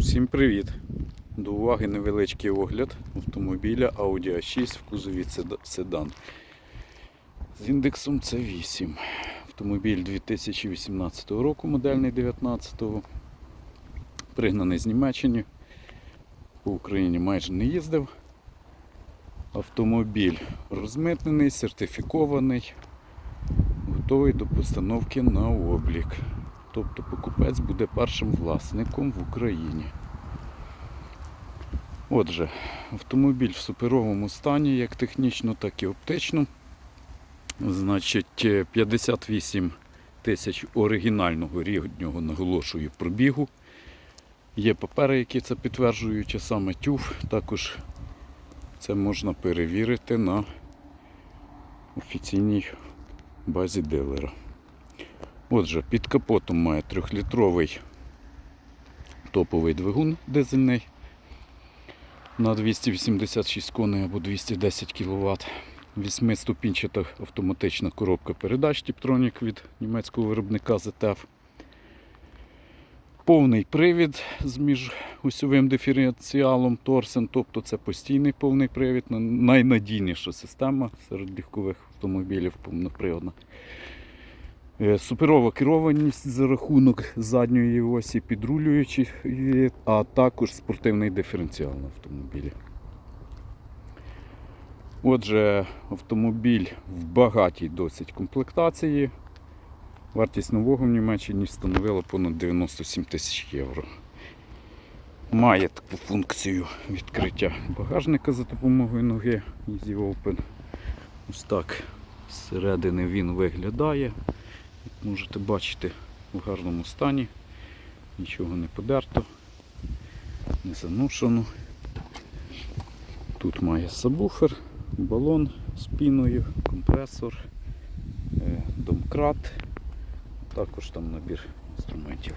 Всім привіт! До уваги невеличкий огляд автомобіля Audi A6 в кузові седан з індексом C8. Автомобіль 2018 року, модельний 19-го. Пригнаний з Німеччини. По Україні майже не їздив. Автомобіль розмитнений, сертифікований, готовий до постановки на облік. Тобто покупець буде першим власником в Україні. Отже, автомобіль в суперовому стані, як технічно, так і оптично. Значить, е, 58 тисяч оригінального ріднього наголошую пробігу. Є папери, які це підтверджують, а саме тюф. Також це можна перевірити на офіційній базі дилера. Отже, під капотом має 3-літровий топовий двигун дизельний на 286 коней або 210 кВт. Восьмиступінчата автоматична коробка передач Tiptronic від німецького виробника ZF. Повний привід з міжосьовим диференціалом Торсен, тобто це постійний повний привід, найнадійніша система серед легкових автомобілів повноприводна. Е, Суперова керованість за рахунок задньої осі підрулюючої, а також спортивний диференціал на автомобілі. Отже, автомобіль в багатій досить комплектації. Вартість нового в Німеччині становила понад 97 тисяч євро. Має таку функцію відкриття багажника за допомогою ноги Easy Open. Ось так зсередини він виглядає. Як можете бачити в гарному стані. Нічого не подерто, не заношено. Тут має сабвуфер, балон з піною, компресор, е, домкрат, також там набір інструментів.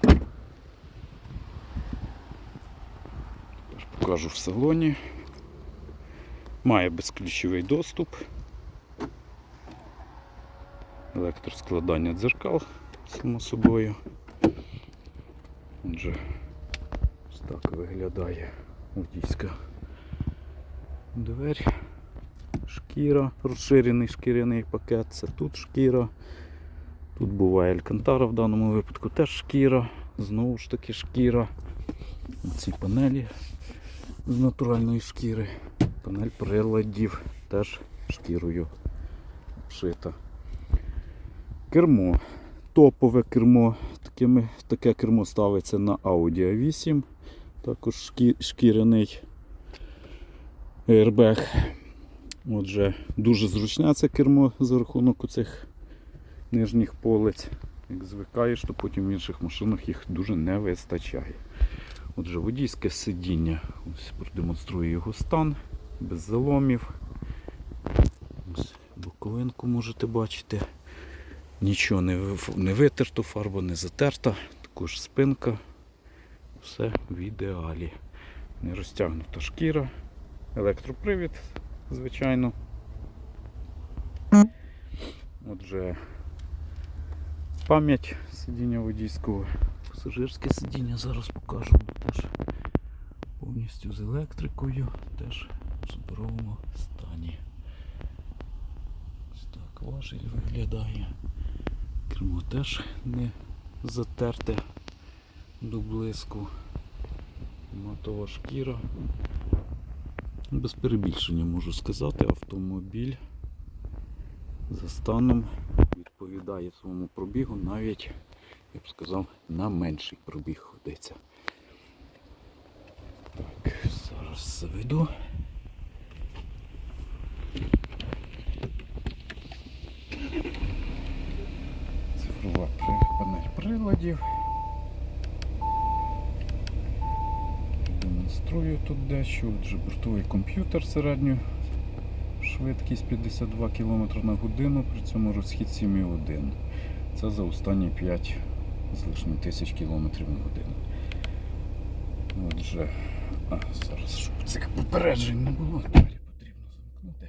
Тепер покажу в салоні. Має безключовий доступ електроскладання дзеркал, само собою. Отже, ось так виглядає водійська двері. Шкіра, розширений шкіряний пакет, це тут шкіра. Тут буває алькантара, в даному випадку теж шкіра, знову ж таки шкіра. Ці панелі з натуральної шкіри. Панель приладів теж шкірою вшита. Кермо. Топове кермо. Такими, таке кермо ставиться на Audi A8. Також шкі, шкіряний airbag. Отже, дуже зручне це кермо за рахунок оцих нижніх полиць. Як звикаєш, то потім в інших машинах їх дуже не вистачає. Отже, водійське сидіння. Ось продемонструю його стан, без заломів. Ось боковинку можете бачити. Нічого не, не витерто, фарба не затерта, також спинка. Все в ідеалі. Не розтягнута шкіра, електропривід, звичайно. Отже, пам'ять сидіння водійського, пасажирське сидіння зараз покажу. Теж повністю з електрикою, теж в суперовому стані. Ось так важіль виглядає. Кермо теж не затерте до блиску. Матова шкіра. Без перебільшення можу сказати, автомобіль за станом відповідає своєму пробігу, навіть, я б сказав, на менший пробіг ходиться. Так, зараз заведу. Цифрова при- панель приладів. Демонструю тут дещо. Отже, бортовий комп'ютер середню швидкість 52 км на годину, при цьому розхід 7,1. Це за останні 5 з лишнім тисяч кілометрів на годину. Отже, а, зараз щоб цих попереджень не було, двері потрібно замкнути.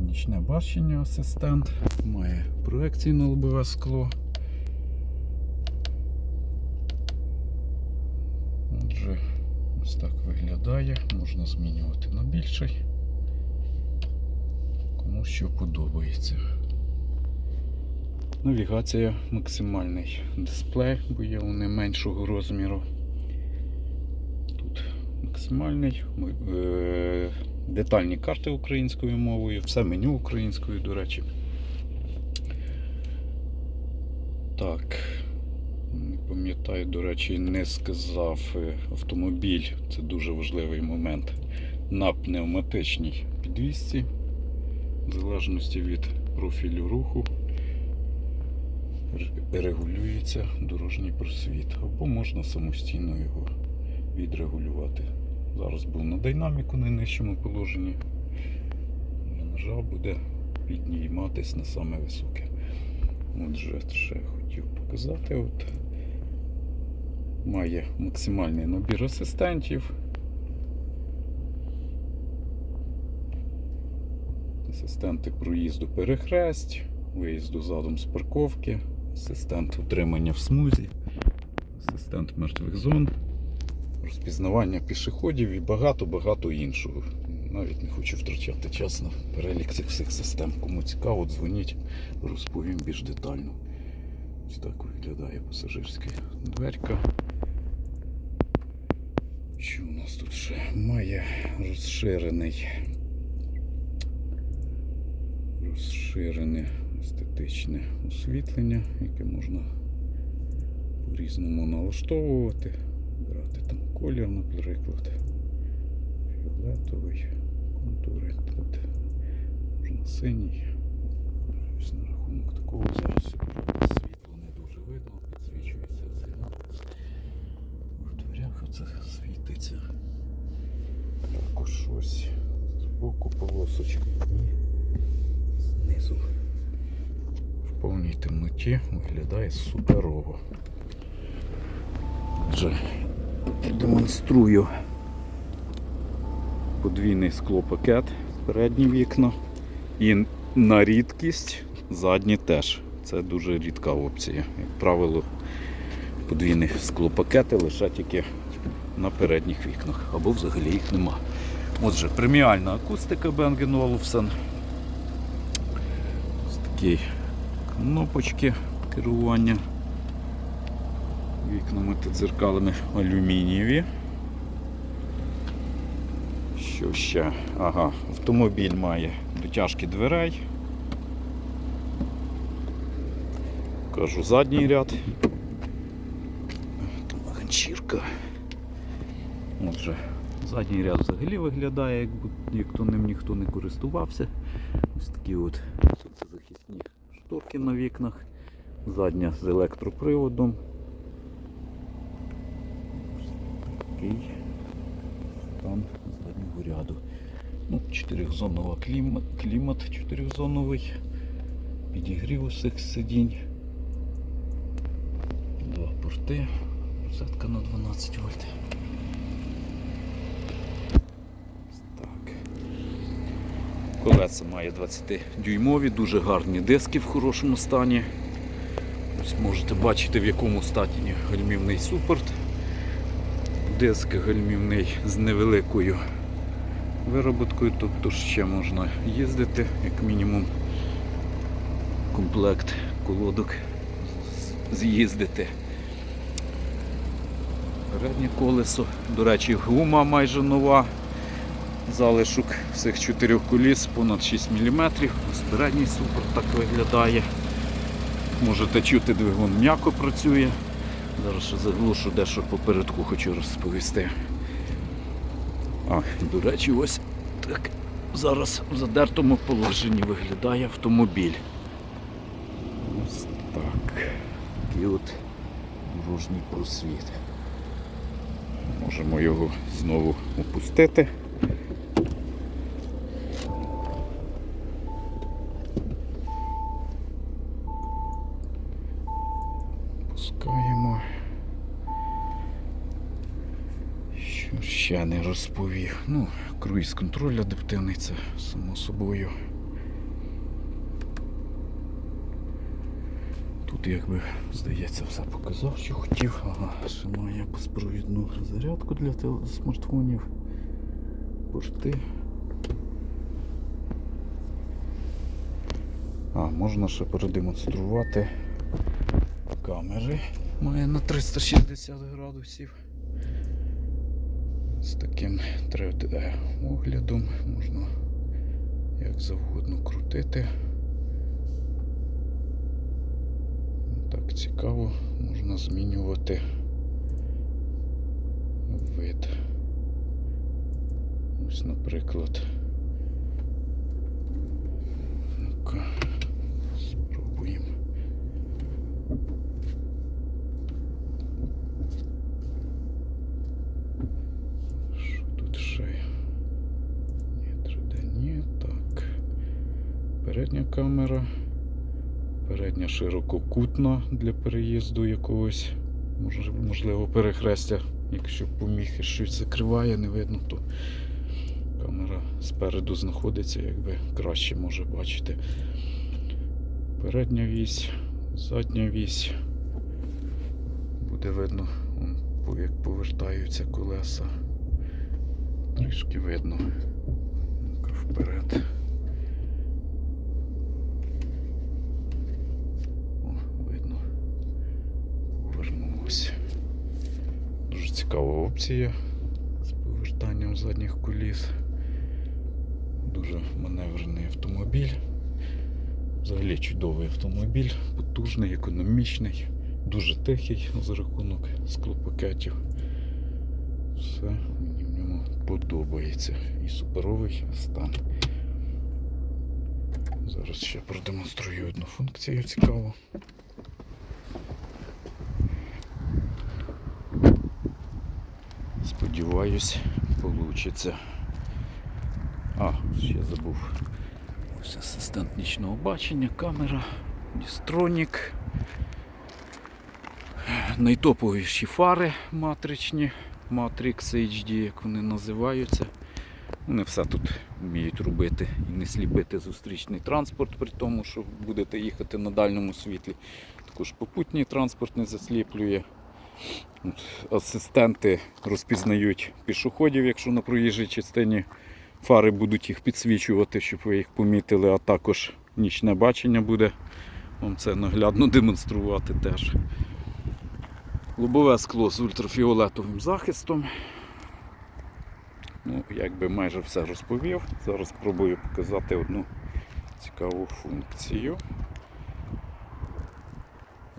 Нічне бачення асистент. Має проекційне лобове скло. Отже, ось так виглядає. Можна змінювати на більший. Кому що подобається. Навігація максимальний дисплей, бо є вони меншого розміру. Тут максимальний. Е, Детальні карти українською мовою, все меню українською, до речі. Так. Пам'ятаю, до речі, не сказав е, автомобіль. Це дуже важливий момент. На пневматичній підвісці, в залежності від профілю руху, регулюється дорожній просвіт. Або можна самостійно його відрегулювати. Зараз був на динаміку найнижчому положенні. Я нажав, буде підніматись на саме високе. Отже, ще хотів показати. От. Має максимальний набір асистентів. Асистенти проїзду перехресть, виїзду задом з парковки, асистент утримання в смузі, асистент мертвих зон, розпізнавання пішоходів і багато-багато іншого. Навіть не хочу втрачати час на перелік цих всіх систем. Кому цікаво, дзвоніть, розповім більш детально. Ось так виглядає пасажирська дверка. Що у нас тут ще? Має розширений розширене естетичне освітлення, яке можна по-різному налаштовувати. Брати там колір, наприклад. Фіолетовий, контури. Тут можна синій. Ось на рахунок такого зараз світло не дуже видно, підсвічується сильно. В дверях оце світиться. Також ось з і знизу. В повній темноті виглядає суперово. Отже, демонструю подвійний склопакет, передні вікна. І на рідкість задні теж. Це дуже рідка опція. Як правило, подвійні склопакети лише тільки на передніх вікнах, або взагалі їх нема. Отже, преміальна акустика Bang Olufsen. Ось такі кнопочки керування вікнами та дзеркалами алюмінієві. Що ще? Ага, автомобіль має дотяжки дверей. Кажу задній ряд. Там ганчірка. Отже, задній ряд взагалі виглядає, як, як ним ніхто не користувався. Ось такі от сонцезахисні шторки на вікнах. Задня з електроприводом. Ось такий стан заднього ряду. Ну, чотирьохзонова клімат, клімат чотирьохзоновий. Підігрів усіх сидінь. Два порти. Розетка на 12 вольт. Ось Так. Колеса має 20-дюймові, дуже гарні диски в хорошому стані. Ось можете бачити в якому стані гальмівний супорт. Диск гальмівний з невеликою вироботкою, тобто ще можна їздити, як мінімум комплект колодок з'їздити. Переднє колесо, до речі, гума майже нова. Залишок всіх чотирьох коліс понад 6 мм. Ось передній супорт так виглядає. Можете чути, двигун м'яко працює. Зараз ще заглушу дещо попередку хочу розповісти. А, до речі, ось так зараз в задертому положенні виглядає автомобіль. Ось так. Такий от дорожній просвіт. Можемо його знову опустити. Ще не розповів? Ну, круїз контроль адаптивний, це само собою. Тут якби здається все показав, що хотів. Ага, ще має безпровідну зарядку для смартфонів. Порти. А, можна ще продемонструвати камери. Має на 360 градусів. З таким 3D оглядом можна як завгодно крутити. Так цікаво, можна змінювати вид. Ось, наприклад. Ну-ка, спробуємо. Що тут ще? є? Ні, 3D, ні, так. Передня камера. Передня ширококутна для переїзду якогось, можливо, перехрестя. Якщо поміхи щось закриває, не видно, то камера спереду знаходиться, якби краще може бачити. Передня вісь, задня вісь. Буде видно, як повертаються колеса. Трішки видно. Вперед. О, видно. Повернулося. Дуже цікава опція з повертанням задніх коліс. Дуже маневрений автомобіль. Взагалі чудовий автомобіль, потужний, економічний, дуже тихий за рахунок склопакетів. Все мені в ньому подобається. І суперовий стан. Зараз ще продемонструю одну функцію цікаву. Сподіваюсь, получиться. А, ще забув. Ось асистент нічного бачення, камера, дістронік. Найтоповіші фари матричні, Matrix HD, як вони називаються. Вони все тут вміють робити і не сліпити зустрічний транспорт, при тому, що будете їхати на дальньому світлі. Також попутній транспорт не засліплює. Асистенти розпізнають пішоходів, якщо на проїжджій частині фари будуть їх підсвічувати, щоб ви їх помітили, а також нічне бачення буде вам це наглядно демонструвати теж. Лобове скло з ультрафіолетовим захистом. Ну, якби майже все розповів. Зараз спробую показати одну цікаву функцію.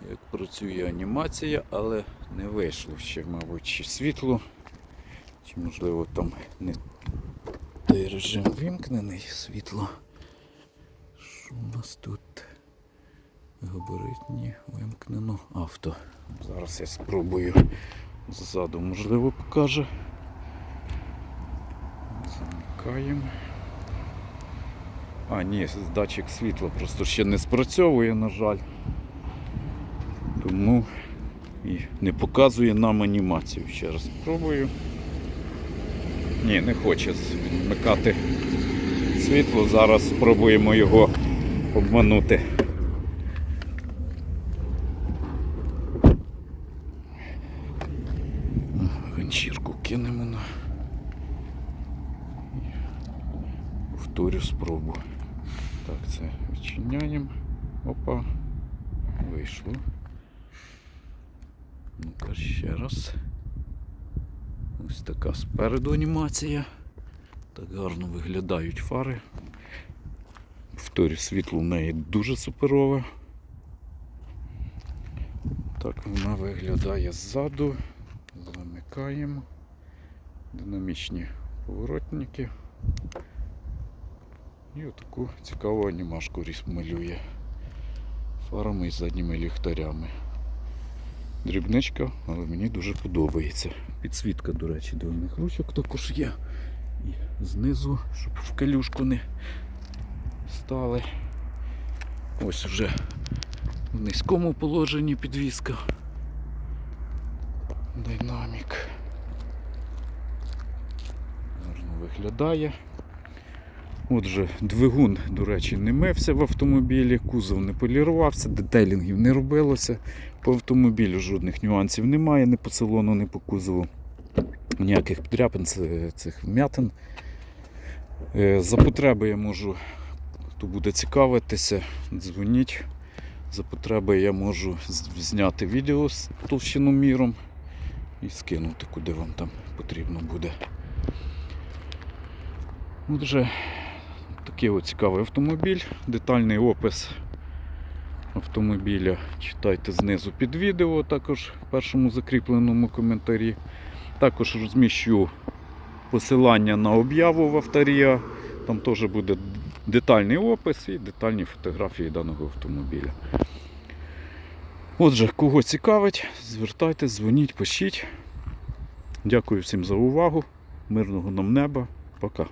Як працює анімація, але не вийшло ще, мабуть, чи світло, чи можливо там не той режим вимкнений світло. Що у нас тут? Габаритні вимкнено авто. Зараз я спробую ззаду, можливо, покаже. Замикаємо. А, ні, датчик світла просто ще не спрацьовує, на жаль. Тому і не показує нам анімацію. Ще раз спробую. Ні, не хоче вмикати світло. Зараз спробуємо його обманути. Ганчірку кинемо на. Повторю спробу. Так, це відчиняємо. Опа. Вийшло. Ну-ка ще раз. Ось така спереду анімація. Так гарно виглядають фари. Повторю, світло в неї дуже суперове. Так вона виглядає ззаду. Замикаємо. Динамічні поворотники. І отаку цікаву анімашку ріс малює. Фарами і задніми ліхтарями. Дрібничка, але мені дуже подобається. Підсвітка, до речі, дверних ручок також є. І знизу, щоб в калюшку не стали. Ось вже в низькому положенні підвіска. Динамік. Гарно виглядає. Отже, двигун, до речі, не мився в автомобілі, кузов не полірувався, детейлінгів не робилося. По автомобілю жодних нюансів немає, ні по салону, ні по кузову. Ніяких подряпин, цих вмятин. Е, За потреби я можу, хто буде цікавитися, дзвоніть. За потреби я можу зняти відео з товщиноміром і скинути, куди вам там потрібно буде. Отже, такий от цікавий автомобіль, детальний опис автомобіля читайте знизу під відео, також в першому закріпленому коментарі. Також розміщу посилання на об'яву в авторія. Там теж буде детальний опис і детальні фотографії даного автомобіля. Отже, кого цікавить, звертайтесь, дзвоніть, пишіть. Дякую всім за увагу. Мирного нам неба. Пока.